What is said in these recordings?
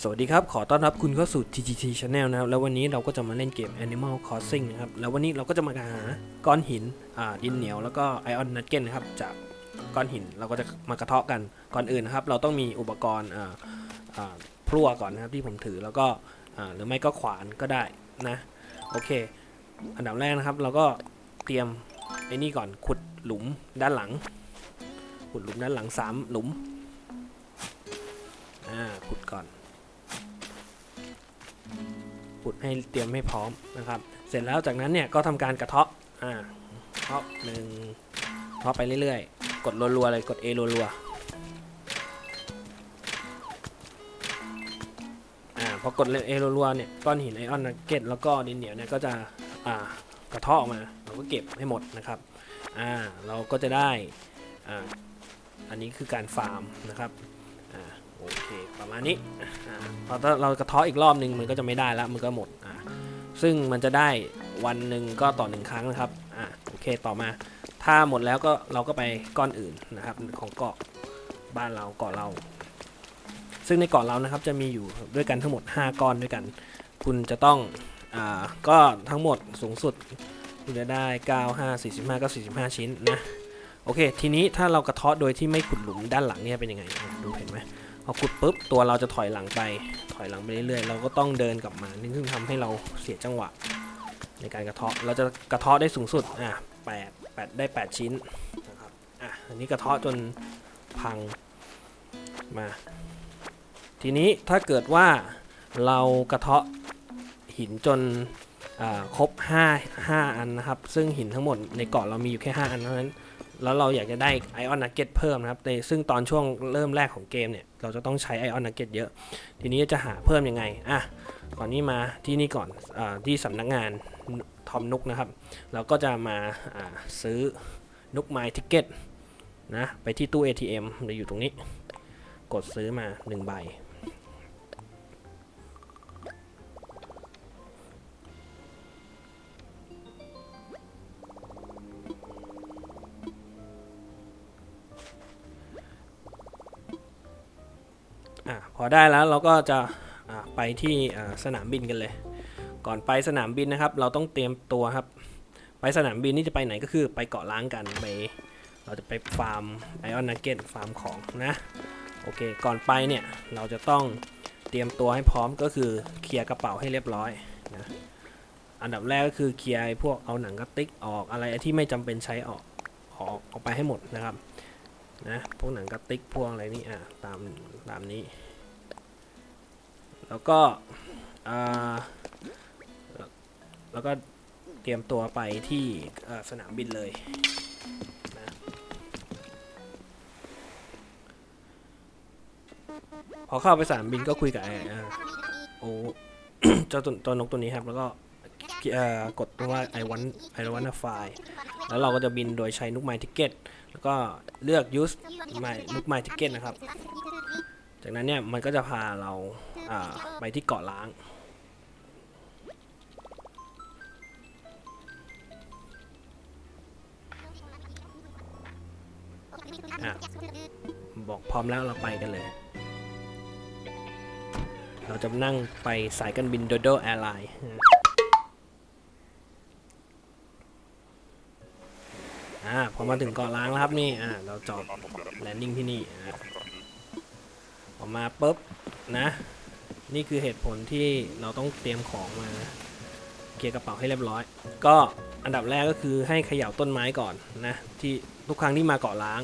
สวัสดีครับ ขอต้อนรับคุณเข้าสู่ TGT Channel นะครับ แล้ววันนี้เราก็จะมาเล่นเกม Animal Crossing นะครับ แล้ววันนี้เราก็จะมาหาก้อนหิน อ่า ดินเหนียว แล้วก็ไอออนนั g เก t นะครับ จากก้อนหิน เราก็จะมากระเทาะกัน ก่อนอื่นนะครับ เราต้องมีอุปกรณ์ อ่า อ่า พลั่วก่อนนะครับที่ผมถือ แล้วก็ อ่า หรือไม่ก็ขวานก็ได้นะ โอเค อันดับแรกนะครับ เราก็เตรียมไอ้นี่ก่อน ขุดหลุมด้านหลัง ขุดหลุมด้านหลังสามหลุม อ่า ขุดก่อน ขุดให้เตรียมให้พร้อมนะครับ เสร็จแล้วจากนั้นเนี่ยก็ทำการกระเทาะอ่าเทาะหนึ่งเทาะไปเรื่อยๆ กดรัวๆเลยกด A รัวๆอ่าพอกด A รัวๆเนี่ยก้อนหินไอออนนักเก็ตแล้วก็ดินเหนียวเนี่ยก็จะอ่ากระเทาะออกมาเราก็เก็บให้หมดนะครับอ่าเราก็จะได้อ่าอันนี้คือการฟาร์มนะครับอ่า โอเคประมาณนี้อ่าพอเรากระเทาะอีกรอบนึงมันก็จะไม่ได้แล้วมันก็หมดอ่าซึ่งมันจะได้วันหนึ่งก็ต่อหนึ่งครั้งนะครับอ่าโอเคต่อมา ถ้าหมดแล้วก็เราก็ไปก้อนอื่นนะครับของเกาะบ้านเราเกาะเรา ซึ่งในเกาะเรานะครับจะมีอยู่ด้วยกันทั้งหมด 5 ก้อนด้วยกัน คุณจะต้องอ่าก็ทั้งหมดสูงสุดคุณจะได้ 9 5 45 ก็ 45 ชิ้นนะ โอเค ทีนี้ถ้าเรากระเทาะโดยที่ไม่ขุดหลุมด้านหลังเนี่ยเป็นยังไงอะดูเห็นไหม พอขุดปุ๊บตัวเราจะถอยหลังไป ถอยหลังไปเรื่อยๆ เราก็ต้องเดินกลับมานี่ซึ่งทำให้เราเสียจังหวะ ในการกระเทาะ เราจะกระเทาะได้สูงสุด อะแปดแปดได้ 8 ชิ้นนะครับ อะ อันนี้กระเทาะจนพังมา ทีนี้ถ้าเกิดว่าเรากระเทาะหินจนครบ5 5 อันนะครับ ซึ่งหินทั้งหมดในเกาะเรามีอยู่แค่ 5 อันเท่านั้น แล้วเราอยากจะได้ไอออนนักเก็ตเพิ่มนะครับในซึ่งตอนช่วงเริ่มแรกของเกมเนี่ย เราจะต้องใช้ไอออนนักเก็ตเยอะ ทีนี้จะหาเพิ่มยังไงอะก่อนนี้มาที่นี่ก่อนอที่สำนักงานทอมนุกนะครับ เราก็จะมาซื้อนุกไมล์ทิเก็ตนะไปที่ตู้ ATM จะอยู่ตรงนี้ กดซื้อมา1ใบ พอได้แล้วเราก็จะไปที่สนามบินกันเลย ก่อนไปสนามบินนะครับ เราต้องเตรียมตัวครับ ไปสนามบินนี่จะไปไหนก็คือไปเกาะล้างกันไปเราจะไปฟาร์มไอออนนักเก็ตฟาร์มของนะโอเค ก่อนไปเนี่ยเราจะต้องเตรียมตัวให้พร้อมก็คือเคลียร์กระเป๋าให้เรียบร้อยนะอันดับแรกก็คือเคลียร์พวกเอาหนังกระติกออกอะไรที่ไม่จำเป็นใช้ออกออกออกไปให้หมดนะครับนะพวกหนังกระติกพวกอะไรนี่อะตามตามนี้ แล้วก็แล้วก็เตรียมตัวไปที่สนามบินเลยนะพอเข้าไปสนามบินก็คุยกับไอ้โอ้เจ้าตัวตัวนกตัวนี้ครับ แล้วก็กดว่า I want I want a f i l แล้วเราก็จะบินโดยใช้นุกไมทิเก็ตแล้วก็เลือก use my นุก my ticket นะครับ จากนั้นเนี่ยมันก็จะพาเรา ไปที่เกาะล้างอะบอกพร้อมแล้วเราไปกันเลย เราจะนั่งไปสายการบิน Dodo Airline อ่าพอมาถึงเกาะล้างแล้วครับนี่อ่าเราจอดแลนดิ้งที่นี่อ่าออกมาปุ๊บนะ นี่คือเหตุผลที่เราต้องเตรียมของมาเคลียร์กระเป๋าให้เรียบร้อย ก็อันดับแรกก็คือให้เขย่าต้นไม้ก่อนนะที่ทุกครั้งที่มาเกาะล้าง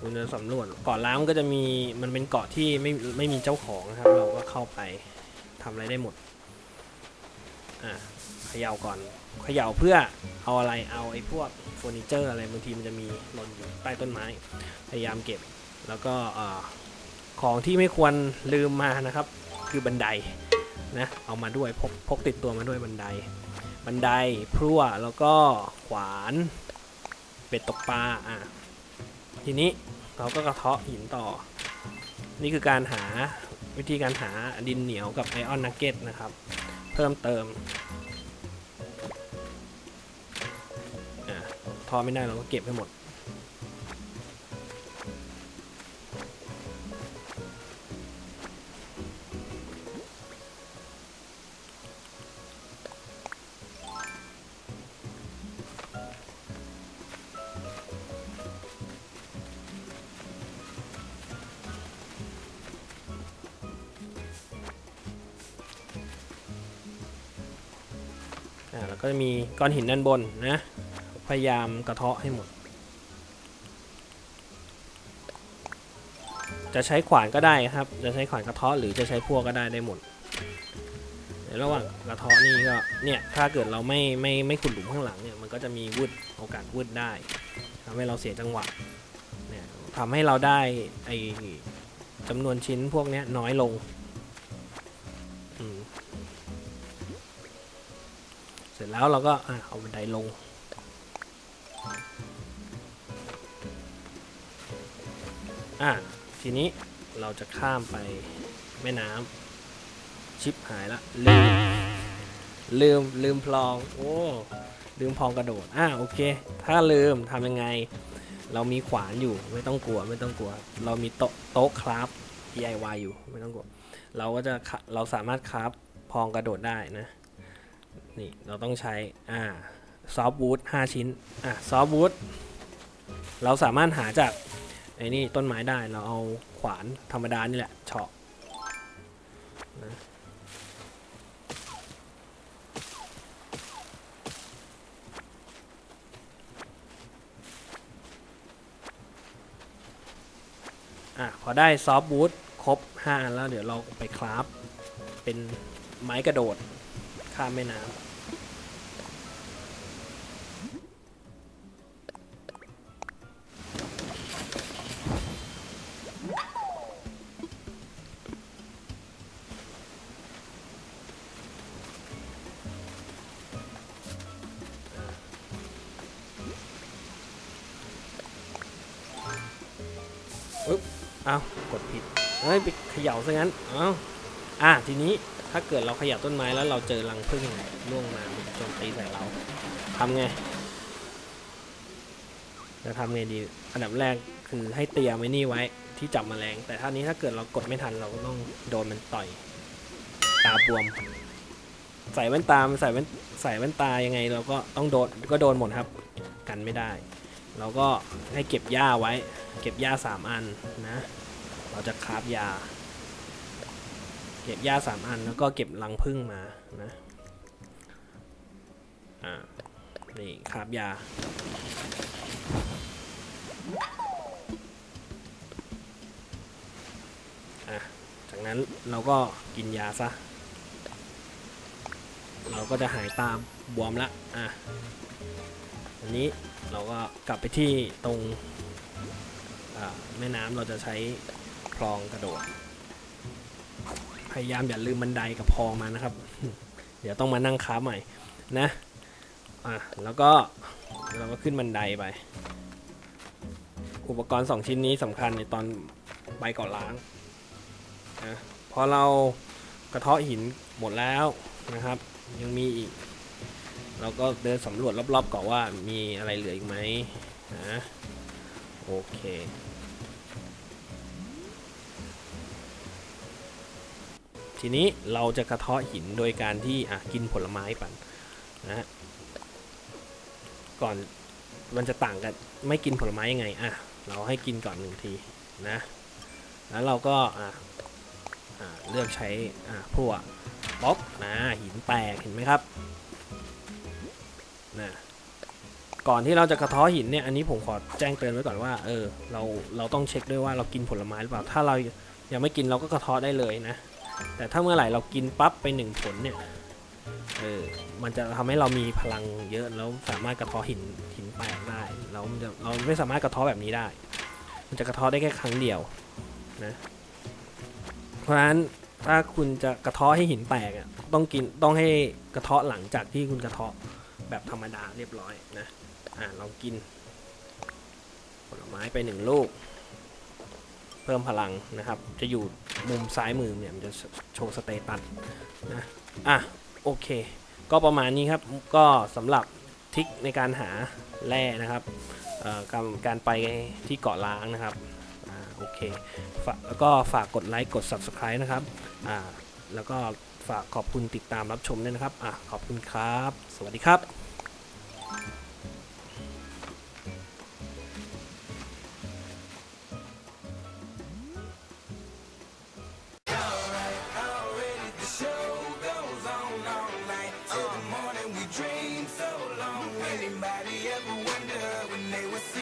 คุณจะสำรวจเกาะล้างก็จะมีมันเป็นเกาะที่ไม่ไม่มีเจ้าของนะครับ เราก็เข้าไปทำอะไรได้หมดอ่าเขย่าก่อนเขย่าเพื่อเอาอะไรเอาไอ้พวกเฟอร์นิเจอร์อะไรบางทีมันจะมีหล่นอยู่ใต้ต้นไม้ พยายามเก็บแล้วก็อ่า ของที่ไม่ควรลืมมานะครับ คือบันไดนะเอามาด้วยพกพกติดตัวมาด้วยบันได บันไดพลั่วแล้วก็ขวานเป็ดตกปลาอะทีนี้เราก็กระเทาะหินต่อ นี่คือการหาวิธีการหาดินเหนียวกับไอออนนักเก็ตนะครับ เพิ่มเติมอะทอไม่ได้เราก็เก็บให้หมด อ่าแล้วก็จะมีก้อนหินด้านบนนะ พยายามกระเทาะให้หมด จะใช้ขวานก็ได้ครับ จะใช้ขวานกระเทาะหรือจะใช้พวกก็ได้ได้หมดในระหว่างกระเทาะนี่ก็เนี่ยถ้าเกิดเราไม่ไม่ไม่ขุดหลุมข้างหลังเนี่ยมันก็จะมีวืดโอกาสวืดได้ทำให้เราเสียจังหวะเนี่ยทำให้เราได้ไอจำนวนชิ้นพวกนี้น้อยลง แล้วเราก็เอาบันไดลง อะทีนี้เราจะข้ามไปแม่น้ำชิปหายละลืมลืมลืมพลองโอ้ลืมพลองกระโดดอะโอเค ถ้าลืมทำยังไง เรามีขวานอยู่ไม่ต้องกลัวไม่ต้องกลัว เรามีโต๊ะโต๊ะคราฟ DIY อยู่ไม่ต้องกลัว เราก็จะคะเราสามารถคราฟพองกระโดดได้นะ นี่เราต้องใช้อ่าซอฟต์วูด5ชิ้นอะซอฟต์วูดเราสามารถหาจากไอ้นี่ต้นไม้ได้เราเอาขวานธรรมดานี่แหละเฉาะนะอะพอได้ซอฟต์บูทครบ 5 อันแล้วเดี๋ยวเราไปคราฟเป็นไม้กระโดด ข้ามแม่น้ำอ้ากดผิด เฮ้ย ไปเขย่าซะงั้น เอ้าอะทีนี้ ถ้าเกิดเราขย่าต้นไม้แล้วเราเจอรังผึ้งล่วงมาโจมตีใส่เราทำไงจะทำไงดี อันดับแรกคือให้เตรียมไว้นี่ไว้ที่จับแมลง แต่ท่านี้ถ้าเกิดเรากดไม่ทันเราก็ต้องโดนมันต่อย ตาบวม ใส่แว่นตาใส่แว่นใส่แว่นตายังไง เราก็ต้องโดนก็โดนหมดครับ กันไม่ได้ เราก็ให้เก็บหญ้าไว้ เก็บหญ้าสามอันนะ เราจะคราฟยา เก็บหญ้าสามอันแล้วก็เก็บรังผึ้งมานะอ่านี่คราฟยาอะจากนั้นเราก็กินยาซะ เราก็จะหายตามบวมละอะอันนี้เราก็กลับไปที่ตรงแม่น้ำเราจะใช้คลองกระโดด พยายามอย่าลืมบันไดกับพองมานะครับ เดี๋ยวต้องมานั่งค้าใหม่นะอะแล้วก็เราก็ขึ้นบันไดไป อุปกรณ์ 2 ชิ้นนี้สำคัญในตอนไปก่อล้างนะพอเรากระเทาะหินหมดแล้วนะครับ ยังมีอีก เราก็เดินสำรวจรอบๆก่อนว่ามีอะไรเหลืออีกไหมนะโอเค ทีนี้เราจะกระเทาะหินโดยการที่อะกินผลไม้ปันนะก่อนมันจะต่างกันไม่กินผลไม้ยังไงอะเราให้กินก่อนหนึ่งทีนะแล้วเราก็อะอะเลือกใช้อะพวกบล็อกนะหินแตกเห็นไหมครับนะก่อนที่เราจะกระเท้อหินเนี่ยอันนี้ผมขอแจ้งเตือนไว้ก่อนว่าเออเราเราต้องเช็คด้วยว่าเรากินผลไม้หรือเปล่าถ้าเรายังไม่กินเราก็กระเท้อได้เลยนะ แต่ถ้าเมื่อไหร่เรากินปั๊บไปหนึ่งผลเนี่ยเออมันจะทำให้เรามีพลังเยอะแล้วสามารถกระท้อหินหินแตกได้เราเราไม่สามารถกระท้อแบบนี้ได้ มันจะกระท้อได้แค่ครั้งเดียวนะเพราะฉะนั้นถ้าคุณจะกระท้อให้หินแตกอะต้องกินต้องให้กระท้อหลังจากที่คุณกระท้อแบบธรรมดาเรียบร้อยนะอ่าลองกินผลไม้ไปหนึ่งลูก เพิ่มพลังนะครับ จะอยู่มุมซ้ายมือเนี่ยมันจะโชว์สเตตัสนะอะโอเค ก็ประมาณนี้ครับก็สำหรับทริคในการหาแร่นะครับการการไปที่เกาะล้างนะครับอ่าโอเคแล้วก็ฝากกดไลค์กด Subscribe นะครับอ่าแล้วก็ฝากขอบคุณติดตามรับชมด้วยนะครับอะขอบคุณครับ สวัสดีครับ